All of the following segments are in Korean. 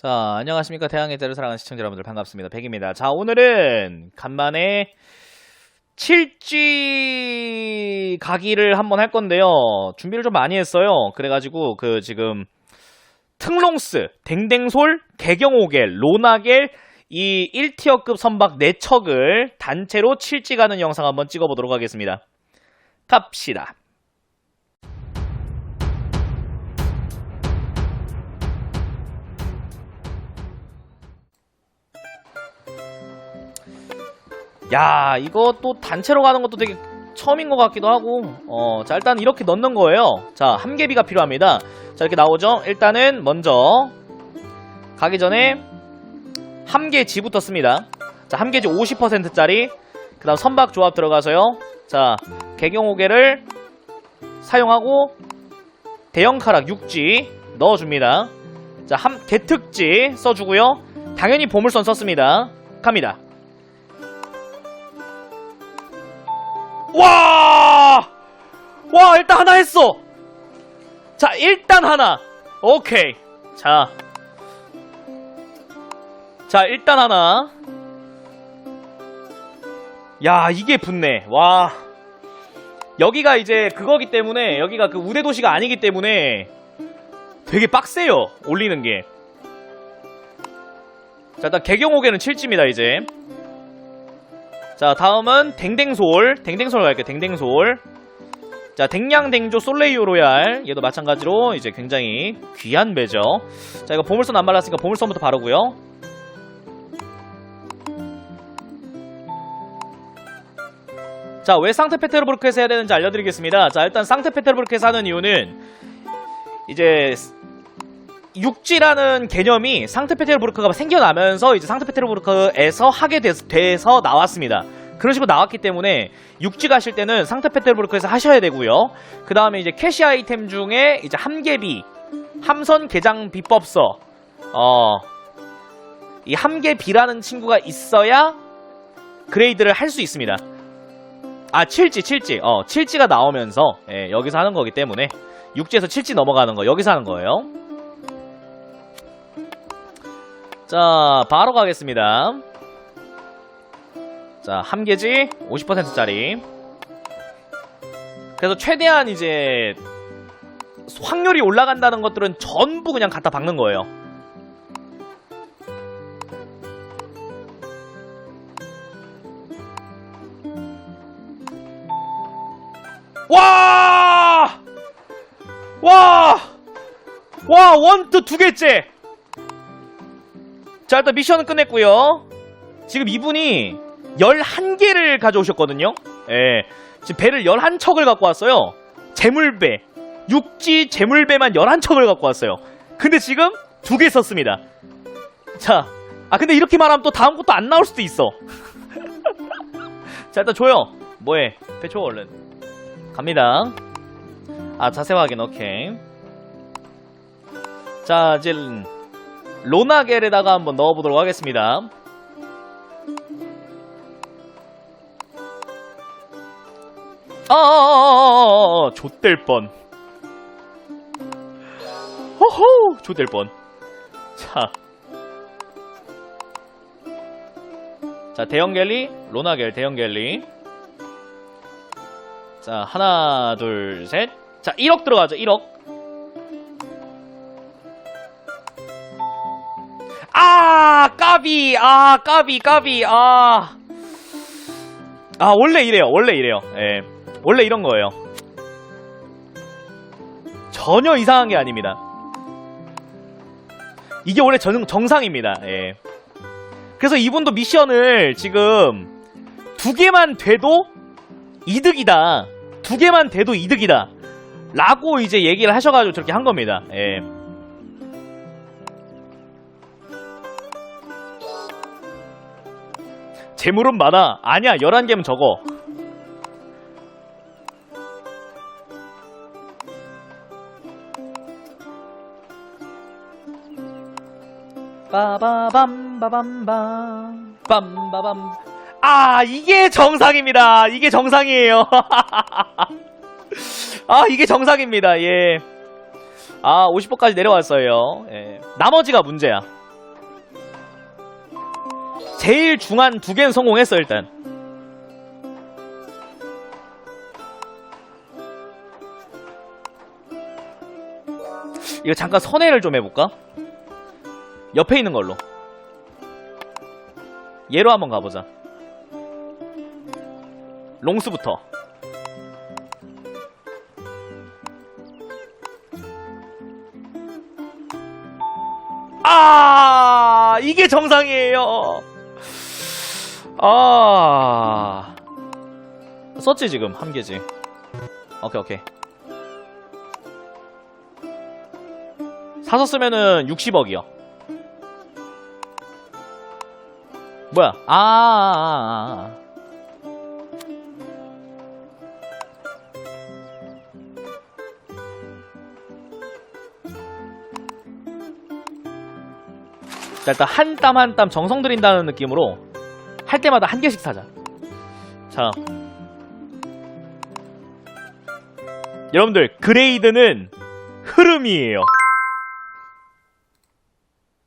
자, 안녕하십니까. 태양의 때를 사랑하는 시청자 여러분들 반갑습니다. 백입니다. 자, 오늘은 간만에 7G 가기를 한번 할 건데요. 준비를 좀 많이 했어요. 그래가지고 그 지금 특롱스, 댕댕솔, 개경오겔, 로나겔 이 1티어급 선박 4척을 단체로 7G 가는 영상 한번 찍어보도록 하겠습니다. 갑시다. 야, 이거 또 단체로 가는 것도 되게 처음인 것 같기도 하고. 어, 자, 일단 이렇게 넣는 거예요. 자, 함계비가 필요합니다. 자, 이렇게 나오죠? 일단은 먼저 가기 전에 함계지부터 씁니다. 자, 함계지 50%짜리. 그 다음 선박 조합 들어가서요. 자, 개경호개를 사용하고 대형 카락 6G 넣어줍니다. 자, 함, 개특지 써주고요. 당연히 보물선 썼습니다. 갑니다. 와! 와, 일단 하나 했어! 자, 일단 하나. 오케이. 자. 자, 일단 하나. 야, 이게 붙네. 와. 여기가 이제 그거기 때문에, 여기가 그 우대 도시가 아니기 때문에 되게 빡세요. 올리는 게. 자, 일단 개경호개는 7지입니다, 이제. 자 다음은 댕댕솔. 댕댕솔 갈게요 댕댕솔. 자 댕냥댕조 솔레이오 로얄. 얘도 마찬가지로 이제 굉장히 귀한 배죠. 자 이거 보물선 안 발랐으니까 보물선부터 바르고요. 자왜 상트페테르부르크에서 해야 되는지 알려드리겠습니다. 자 일단 상트페테르부르크에서 하는 이유는 이제 육지라는 개념이 상트페테르부르크가 생겨나면서 이제 상트페테르부르크에서 하게 돼, 돼서 나왔습니다. 그런 식으로 나왔기 때문에 육지 가실 때는 상트페테르부르크에서 하셔야 되고요. 그 다음에 이제 캐시 아이템 중에 이제 함계비, 함선 개장 비법서, 어, 이 함계비라는 친구가 있어야 그레이드를 할 수 있습니다. 아, 7지, 7지. 어, 7지가 나오면서, 예, 여기서 하는 거기 때문에, 육지에서 7지 넘어가는 거, 여기서 하는 거예요. 자, 바로 가겠습니다. 자, 함계지 50%짜리. 그래서 최대한 이제 확률이 올라간다는 것들은 전부 그냥 갖다 박는 거예요. 와! 와! 와, 원투 두 개째! 자 일단 미션은 끝냈고요. 지금 이분이 11개를 가져오셨거든요. 예, 지금 배를 11척을 갖고 왔어요. 재물배. 육지 재물배만 11척을 갖고 왔어요. 근데 지금 두 개 썼습니다. 자, 아 근데 이렇게 말하면 또 다음 것도 안 나올 수도 있어. 자 일단 줘요. 뭐해? 배초 얼른. 갑니다. 아 자세 확인 오케이 자 이제 로나겔에다가 한번 넣어보도록 하겠습니다. 아아아아아아 좆될 뻔. 호호 좆될 뻔. 자. 자, 대형 갤리, 로나겔, 대형 갤리. 자, 하나, 둘, 셋. 자, 1억 들어가죠, 1억. 까비 아 까비 까비 아. 아 원래 이래요 원래 이래요. 예. 원래 이런 거예요. 전혀 이상한 게 아닙니다. 이게 원래 정, 정상입니다 예. 그래서 이분도 미션을 지금 두 개만 돼도 이득이다 두 개만 돼도 이득이다 라고 이제 얘기를 하셔가지고 저렇게 한 겁니다 예 재물은 많아. 아니야, 11개면 적어. 빠바밤 바밤밤 빰바밤. 아 이게 정상입니다. 이게 정상이에요. 아 이게 정상입니다. 예아 50%까지 내려왔어요. 예. 나머지가 문제야 제일 중한 두 개는 성공했어 일단. 이거 잠깐 선회를 좀 해볼까? 옆에 있는 걸로. 얘로 한번 가보자. 롱스부터. 아 이게 정상이에요 아. 썼지 지금. 한 개지. 오케이 오케이. 사서 쓰면은 60억이요. 뭐야? 아, 아, 아, 아. 자, 일단 한 땀 한 땀 정성 들인다는 느낌으로 할 때마다 한 개씩 사자. 자. 여러분들, 그레이드는 흐름이에요.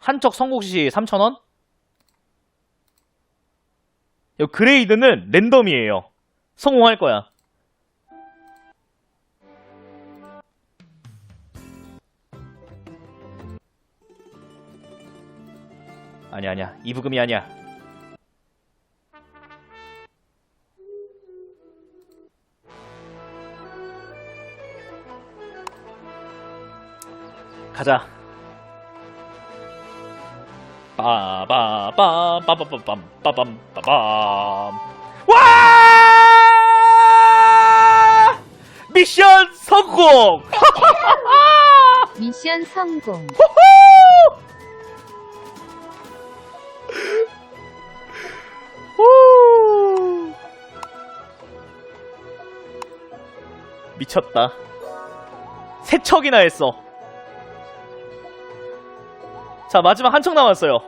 한쪽 성공시 3,000원? 요 그레이드는 랜덤이에요. 성공할 거야. 아니야 아니야 이 부금이 아니야 가자 빠바바바바바밤빠밤 와 미션 성공 미션 성공. 후! 미쳤다. 세 척이나 했어. 자, 마지막 한 척 남았어요.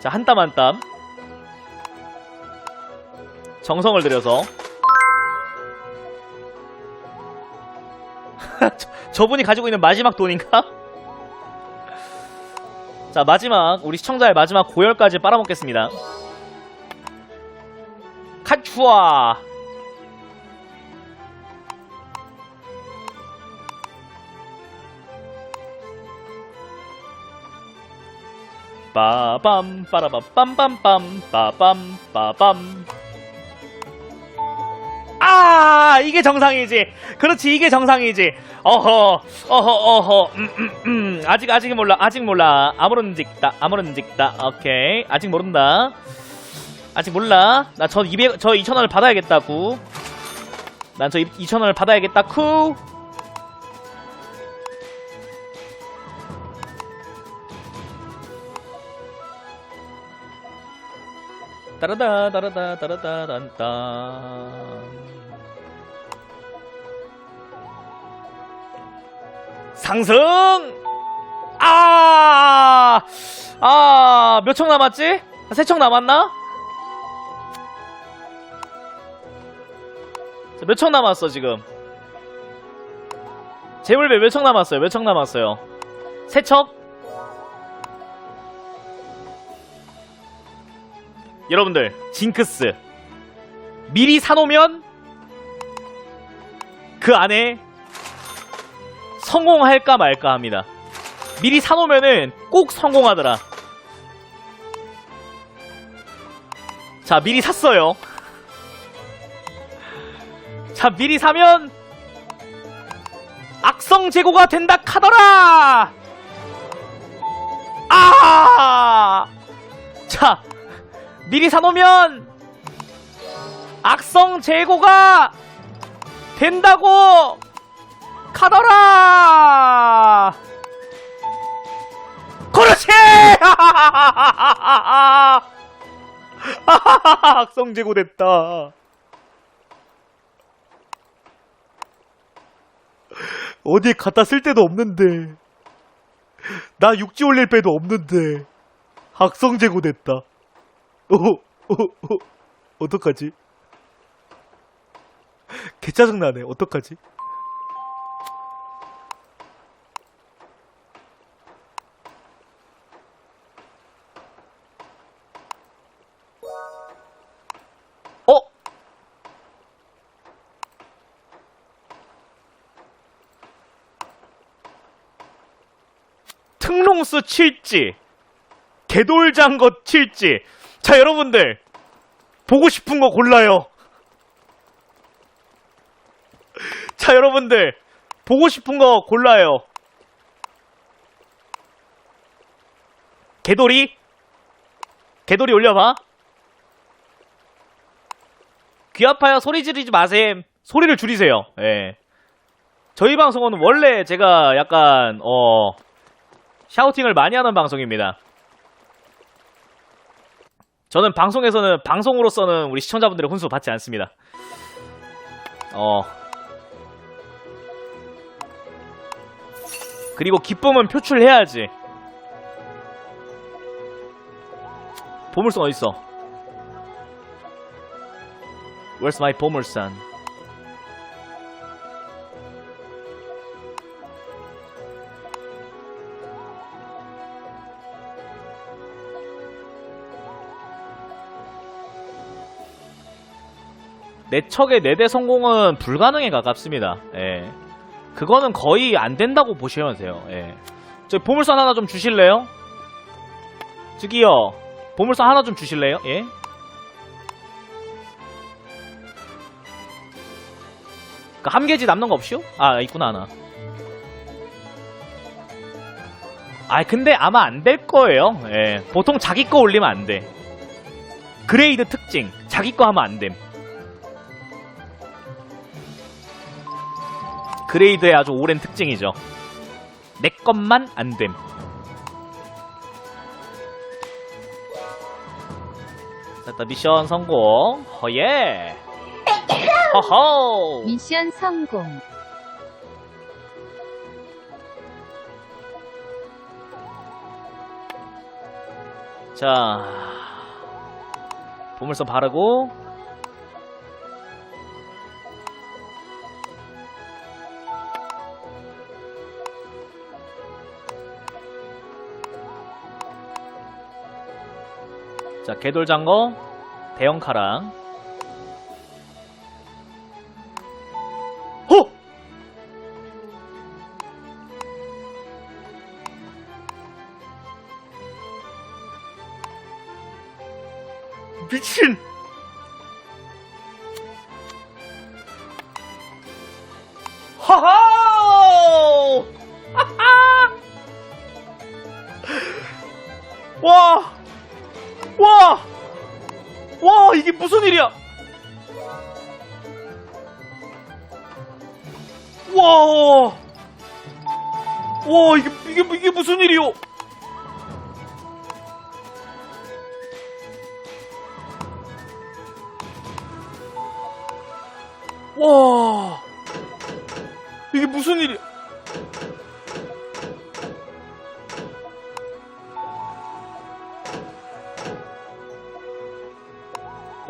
자, 한 땀 한 땀. 정성을 들여서. 저, 저분이 가지고 있는 마지막 돈인가? 자 마지막 우리 시청자의 마지막 고열까지 빨아먹겠습니다 카추아 빠밤 빠라밤 빰빰빰 빠밤 빠밤. 아 이게 정상이지. 그렇지 이게 정상이지. 어허 어허 어허. 음, 음, 음. 아직 아직 몰라 아직 몰라. 아무런 직다 아무런 직다. 오케이. 아직 모른다. 아직 몰라. 나 저 200, 저 2천원을 받아야겠다구 난저 2천원을 받아야겠다쿠 따라다 따라다 따라다 딴딴 상승 아! 아, 몇 척 남았지? 세 척 남았나? 몇 척 남았어, 지금? 재물배 몇 척 남았어요? 몇 척 남았어요? 세 척? 여러분들, 징크스. 미리 사놓으면 그 안에 성공할까 말까 합니다. 미리 사놓으면은 꼭 성공하더라. 자, 미리 샀어요. 자, 미리 사면 악성 재고가 된다 카더라! 아! 자, 미리 사놓으면 악성 재고가 된다고 가더라! 그렇지! 악성재고 됐다. 어디에 갖다 쓸 데도 없는데. 나 육지 올릴 배도 없는데. 악성재고 됐다. 오, 오, 어떡하지? 개 짜증나네. 어떡하지? 어? 특롱수 칠지 개돌장거 칠지 자, 여러분들. 보고 싶은 거 골라요. 자, 여러분들. 보고 싶은 거 골라요. 개돌이? 개돌이 올려봐. 귀 아파요. 소리 지르지 마셈. 소리를 줄이세요. 예. 저희 방송은 원래 제가 약간, 어, 샤우팅을 많이 하는 방송입니다. 저는 방송에서는, 방송으로서는 우리 시청자분들의 훈수 받지 않습니다. 어. 그리고 기쁨은 표출해야지. 보물선 어딨어? Where's my 보물선? 내 척의 네대 성공은 불가능에 가깝습니다. 예. 그거는 거의 안 된다고 보시면 돼요. 예. 저 보물선 하나 좀 주실래요? 저기요. 보물선 하나 좀 주실래요? 예? 그 함계지 남는 거 없이요? 아 있구나 하나. 아 근데 아마 안 될 거예요. 예. 보통 자기 거 올리면 안 돼. 그레이드 특징. 자기 거 하면 안 됨. 그레이드의 아주 오랜 특징이죠. 내 것만 안 됨. 됐다 미션 성공. 허예. 허허. 미션 성공. 자 보물선 바르고 자 개돌장거 대형 카랑 호! 미친! 와, 이게 무슨 일이야? 와! 와, 이게, 이게, 이게 무슨 일이요? 와 이게 무슨 일이야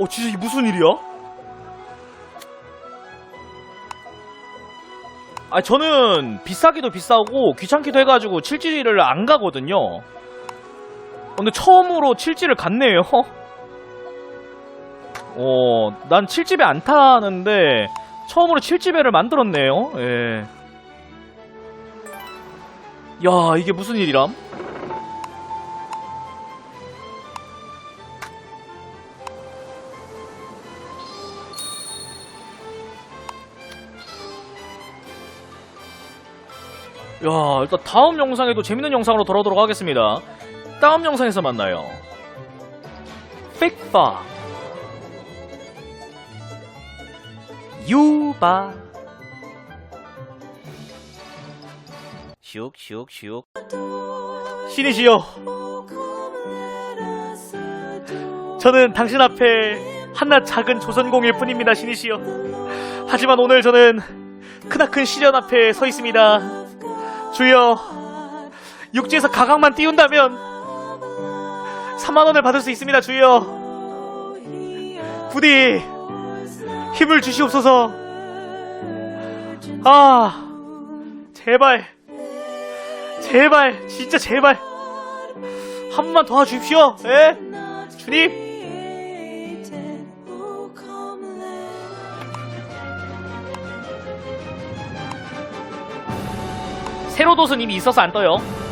어 진짜 이게 무슨 일이야? 아 저는 비싸기도 비싸고 귀찮기도 해가지고 칠지를 안 가거든요 근데 처음으로 칠지를 갔네요 어, 난 7집에 안 타는데 처음으로 7집에를 만들었네요. 예. 야, 이게 무슨 일이람? 야, 일단 다음 영상에도 재밌는 영상으로 돌아오도록 하겠습니다. 다음 영상에서 만나요. 픽파 유바. 슉슉슉. 신이시여. 저는 당신 앞에 하나 작은 조선공일 뿐입니다 신이시여. 하지만 오늘 저는 크나큰 시련 앞에 서 있습니다 주여 육지에서 가강만 띄운다면 3만원을 받을 수 있습니다 주여 부디 힘을 주시옵소서. 아, 제발, 제발, 진짜 제발, 한 번만 도와주십시오. 예? 주님. 세로도스는 이미 있어서 안 떠요.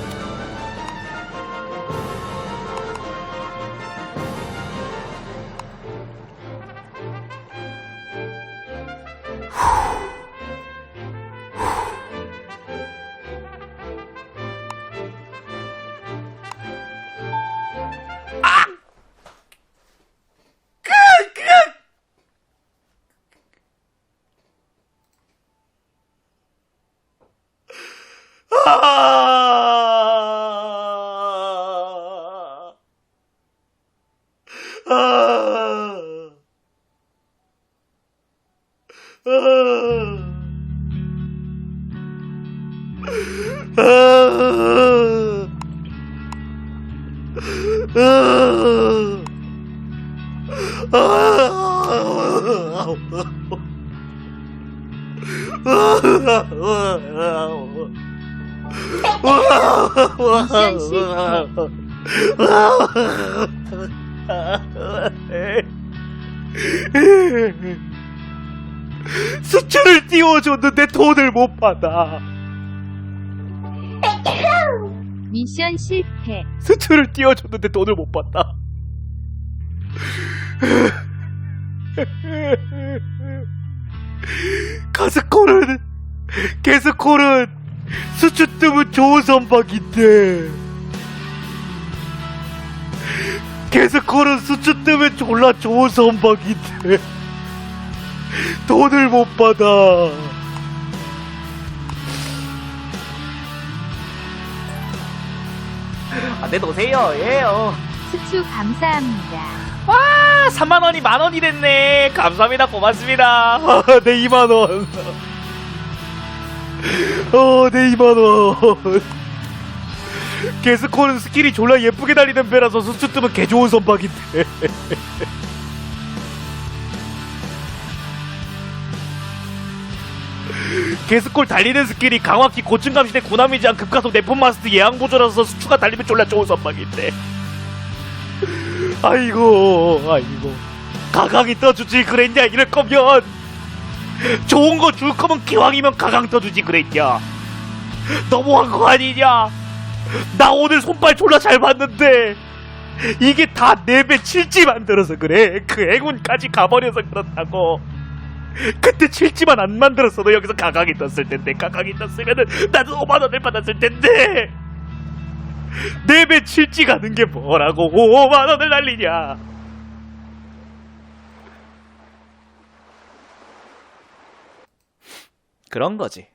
수출을 띄워줬는데 돈을 못 받아. 미션 실패. 수출을 띄워줬는데 돈을 못 받다. 가스콜은 게스콜은 수출 뜨면 좋은 선박인데 게스콜은 수출 뜨면 졸라 좋은 선박인데 돈을 못 받아. 아, 내 노세요, 예요. 수추 감사합니다. 와, 3만 원이 만 원이 됐네. 감사합니다, 고맙습니다. 아, 내 2만 원. 어, 내 2만 원. 게스코는 스킬이 졸라 예쁘게 달리는 배라서 수트 뜨면 개 좋은 선박인데. 게스콜 달리는 스킬이 강화키 고층 감 시대 고나미지한 급가속 내폰 마스트 예항 보조라서 수추가 달리면 졸라 좋은 선박인데. 아이고, 아이고. 가강이 떠주지 그랬냐 이럴 거면 좋은 거 줄 거면 기왕이면 가강 떠주지 그랬냐. 너무한 거 아니냐. 나 오늘 손발 졸라 잘 봤는데 이게 다 내 배 칠지 만들어서 그래. 그 행운까지 가버려서 그렇다고. 그때 칠지만 안 만들었어도 여기서 가강이 떴을 텐데 가강이 떴으면은 나도 5만 원을 받았을 텐데. 내배 칠지 가는 게 뭐라고 5만 원을 날리냐. 그런 거지